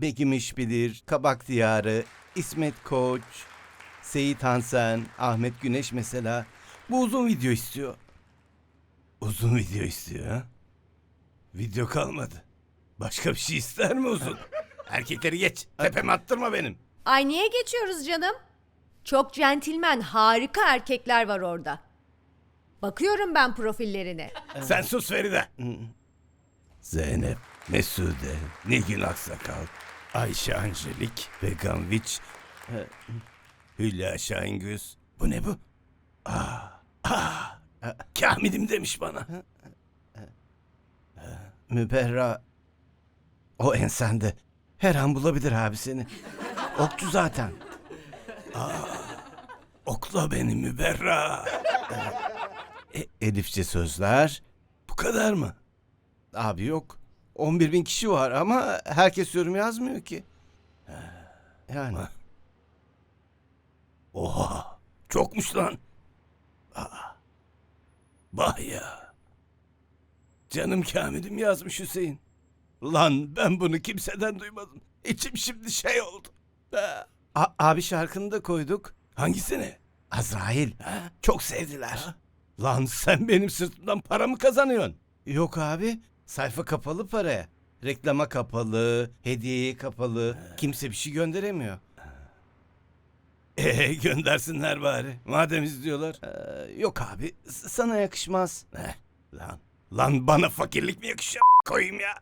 Begim İşbilir, Kabak Diyarı, İsmet Koç, Seyit Hansen, Ahmet Güneş mesela. Bu uzun video istiyor. Uzun video istiyor ha? Video kalmadı. Başka bir şey ister mi uzun? Erkekleri geç. Tepeme attırma benim. Ay niye geçiyoruz canım? Çok centilmen, harika erkekler var orada. Bakıyorum ben profillerine. Sen sus Feride. Zeynep, Mesude, Nilgün Aksakal, Ayşe Angelik, Vegan Witch, Hülya Şahingöz. Bu ne bu? Aa, aa, e, Kamil'im demiş bana. Müberra, o ensende. Her an bulabilir abi seni. Okçu zaten. Aa, okla beni Müberra. E, Elifçe sözler. Bu kadar mı? Abi yok. 11 bin kişi var ama herkes yorum yazmıyor ki. Yani. Oha. Çokmuş lan. Aa. Bah ya. Canım Kamil'im yazmış Hüseyin. Lan ben bunu kimseden duymadım. İçim şimdi şey oldu. Ha. A- abi şarkını da koyduk. Hangisini? Azrail. Çok sevdiler. Lan sen benim sırtımdan para mı kazanıyorsun? Yok abi. Sayfa kapalı paraya. Reklama kapalı, hediyeye kapalı. Kimse bir şey gönderemiyor. Ee, göndersinler bari. Madem izliyorlar. Ee, yok abi. s- Sana yakışmaz. Eh, lan. Lan bana fakirlik mi yakışıyor? Koyayım ya.